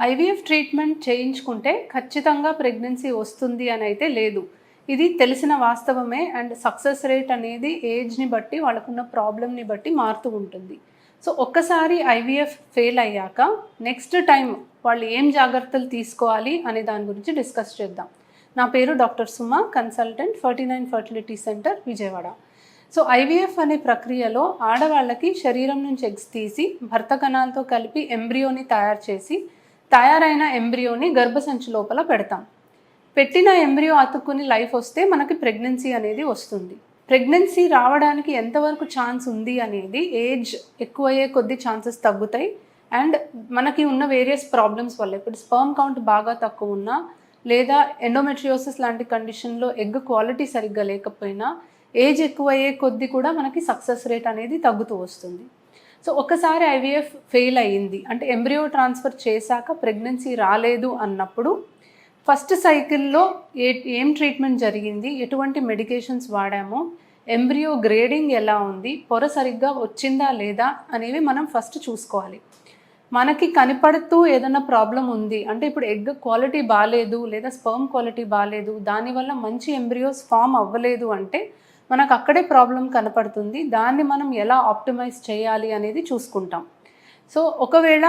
IVF treatment చేయించుకుంటే ఖచ్చితంగా pregnancy వస్తుంది అని అయితే లేదు. ఇది తెలిసిన వాస్తవమే అండ్ సక్సెస్ రేట్ అనేది ఏజ్ని బట్టి వాళ్ళకున్న ప్రాబ్లమ్ని బట్టి మారుతూ ఉంటుంది. సో ఒక్కసారి ఐవీఎఫ్ ఫెయిల్ అయ్యాక నెక్స్ట్ టైం వాళ్ళు ఏం జాగ్రత్తలు తీసుకోవాలి అనే దాని గురించి డిస్కస్ చేద్దాం. నా పేరు doctor Suma consultant ferty nine fertility centre Vijayawada. So IVF అనే ప్రక్రియలో ఆడవాళ్ళకి శరీరం నుంచి ఎగ్స్ తీసి భర్త కణాలతో కలిపి ఎంబ్రియోని తయారు చేసి తయారైన ఎంబ్రియోని గర్భసంచి లోపల పెడతాం. పెట్టిన ఎంబ్రియో అతుక్కుని లైఫ్ వస్తే మనకి ప్రెగ్నెన్సీ అనేది వస్తుంది. ప్రెగ్నెన్సీ రావడానికి ఎంతవరకు ఛాన్స్ ఉంది అనేది ఏజ్ ఎక్కువయ్యే కొద్ది ఛాన్సెస్ తగ్గుతాయి. అండ్ మనకి ఉన్న వేరియస్ ప్రాబ్లమ్స్ వల్ల ఇప్పుడు స్పర్మ్ కౌంట్ బాగా తక్కువ ఉన్నా లేదా ఎండోమెట్రియోసిస్ లాంటి కండిషన్లో ఎగ్ క్వాలిటీ సరిగ్గా లేకపోయినా ఏజ్ ఎక్కువయ్యే కొద్ది కూడా మనకి సక్సెస్ రేట్ అనేది తగ్గుతూ వస్తుంది. సో ఒకసారి ఐవీఎఫ్ ఫెయిల్ అయ్యింది. అంటే ఎంబ్రియో ట్రాన్స్ఫర్ చేశాక ప్రెగ్నెన్సీ రాలేదు అన్నప్పుడు ఫస్ట్ సైకిల్లో ఏ ఏం ట్రీట్మెంట్ జరిగింది? ఎటువంటి మెడికేషన్స్ వాడామో? ఎంబ్రియో గ్రేడింగ్ ఎలా ఉంది? పొర సరిగ్గా వచ్చిందా లేదా అనేవి మనం ఫస్ట్ చూసుకోవాలి. మనకి కనపడుతూ ఏదైనా ప్రాబ్లం ఉంది. అంటే ఇప్పుడు ఎగ్ క్వాలిటీ బాగాలేదు లేదా స్పర్మ్ క్వాలిటీ బాగాలేదు దానివల్ల మంచి ఎంబ్రియోస్ ఫామ్ అవ్వలేదు అంటే మనకు అక్కడే ప్రాబ్లం కనపడుతుంది. దాన్ని మనం ఎలా ఆప్టిమైజ్ చేయాలి అనేది చూసుకుంటాం. సో ఒకవేళ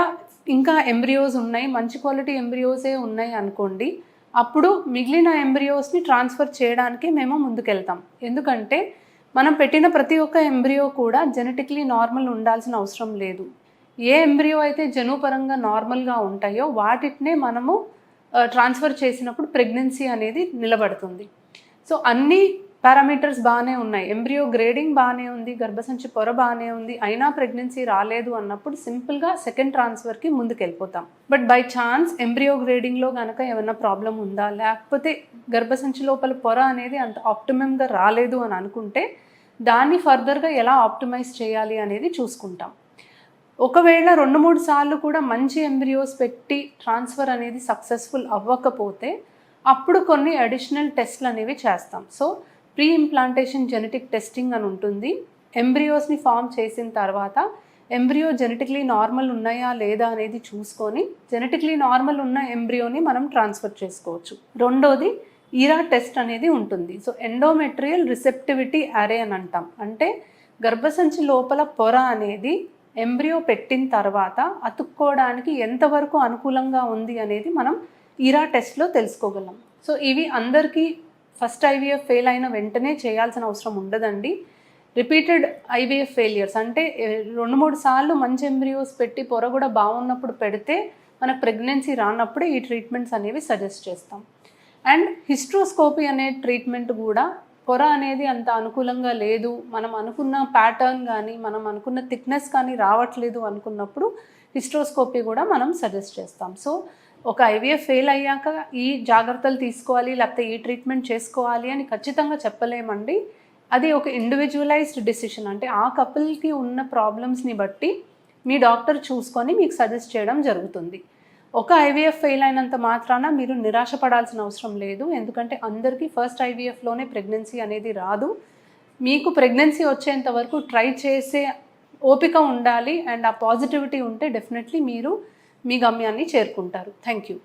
ఇంకా ఎంబ్రియోస్ ఉన్నాయి మంచి క్వాలిటీ ఎంబ్రియోసే ఉన్నాయి అనుకోండి అప్పుడు మిగిలిన ఎంబ్రియోస్ని ట్రాన్స్ఫర్ చేయడానికి మేము ముందుకెళ్తాం. ఎందుకంటే మనం పెట్టిన ప్రతి ఒక్క ఎంబ్రియో కూడా జెనెటిక్లీ నార్మల్ ఉండాల్సిన అవసరం లేదు. ఏ ఎంబ్రియో అయితే జనుపరంగా నార్మల్గా ఉంటాయో వాటినే మనము ట్రాన్స్ఫర్ చేసినప్పుడు ప్రెగ్నెన్సీ అనేది నిలబడుతుంది. సో అన్నీ పారామీటర్స్ బాగానే ఉన్నాయి. ఎంబ్రియో గ్రేడింగ్ బాగానే ఉంది గర్భసంచి పొర బాగానే ఉంది. అయినా ప్రెగ్నెన్సీ రాలేదు అన్నప్పుడు సింపుల్గా సెకండ్ ట్రాన్స్ఫర్కి ముందుకు వెళ్ళిపోతాం బట్ బై ఛాన్స్ ఎంబ్రియో గ్రేడింగ్లో కనుక ఏమైనా ప్రాబ్లం ఉందా? లేకపోతే గర్భసంచి లోపల పొర అనేది అంత ఆప్టిమమ్గా రాలేదు అని అనుకుంటే దాన్ని ఫర్దర్గా ఎలా ఆప్టిమైజ్ చేయాలి అనేది చూసుకుంటాం. ఒకవేళ రెండు మూడు సార్లు కూడా మంచి ఎంబ్రియోస్ పెట్టి ట్రాన్స్ఫర్ అనేది సక్సెస్ఫుల్ అవ్వకపోతే అప్పుడు కొన్ని అడిషనల్ టెస్ట్లు అనేవి చేస్తాం. So pre implantation genetic testing అని ఉంటుంది. ఎంబ్రియోస్ని ఫామ్ చేసిన తర్వాత ఎంబ్రియో జెనెటిక్లీ నార్మల్ ఉన్నాయా లేదా అనేది చూసుకొని జెనెటిక్లీ నార్మల్ ఉన్న ఎంబ్రియోని మనం ట్రాన్స్ఫర్ చేసుకోవచ్చు. రెండోది ఈరా టెస్ట్ అనేది ఉంటుంది. సో ఎండోమెట్రియల్ రిసెప్టివిటీ అరే అని అంటాం. అంటే గర్భసంచి లోపల పొర అనేది ఎంబ్రియో పెట్టిన తర్వాత అతుక్కోవడానికి ఎంతవరకు అనుకూలంగా ఉంది అనేది మనం ఈరా టెస్ట్లో తెలుసుకోగలం. సో ఇవి అందరికీ ఫస్ట్ ఐవీఎఫ్ ఫెయిల్ అయిన వెంటనే చేయాల్సిన అవసరం ఉండదండి. రిపీటెడ్ ఐవీఎఫ్ ఫెయిలియర్స్ అంటే రెండు మూడు సార్లు మంచి ఎంబ్రియోస్ పెట్టి పొర కూడా బాగున్నప్పుడు పెడితే మనకు ప్రెగ్నెన్సీ రానప్పుడే ఈ ట్రీట్మెంట్స్ అనేవి సజెస్ట్ చేస్తాం. అండ్ హిస్ట్రోస్కోపీ అనే ట్రీట్మెంట్ కూడా పొర అనేది అంత అనుకూలంగా లేదు. మనం అనుకున్న ప్యాటర్న్ కానీ మనం అనుకున్న థిక్నెస్ కానీ రావట్లేదు అనుకున్నప్పుడు హిస్ట్రోస్కోపీ కూడా మనం సజెస్ట్ చేస్తాం. సో ఒక ఐవీఎఫ్ ఫెయిల్ అయ్యాక ఈ జాగ్రత్తలు తీసుకోవాలి లేకపోతే ఈ ట్రీట్మెంట్ చేసుకోవాలి అని ఖచ్చితంగా చెప్పలేమండి. అది ఒక ఇండివిజువలైజ్డ్ డిసిషన్ అంటే ఆ కపుల్కి ఉన్న ప్రాబ్లమ్స్ని బట్టి మీ డాక్టర్ చూసుకొని మీకు సజెస్ట్ చేయడం జరుగుతుంది. ఒక ఐవీఎఫ్ ఫెయిల్ అయినంత మాత్రాన మీరు నిరాశపడాల్సిన అవసరం లేదు. ఎందుకంటే అందరికీ ఫస్ట్ ఐవీఎఫ్లోనే ప్రెగ్నెన్సీ అనేది రాదు. మీకు ప్రెగ్నెన్సీ వచ్చేంత వరకు ట్రై చేసే ఓపిక ఉండాలి. అండ్ ఆ పాజిటివిటీ ఉంటే డెఫినెట్లీ మీరు మీ గమ్యాన్ని చేరుకుంటారు. Thank you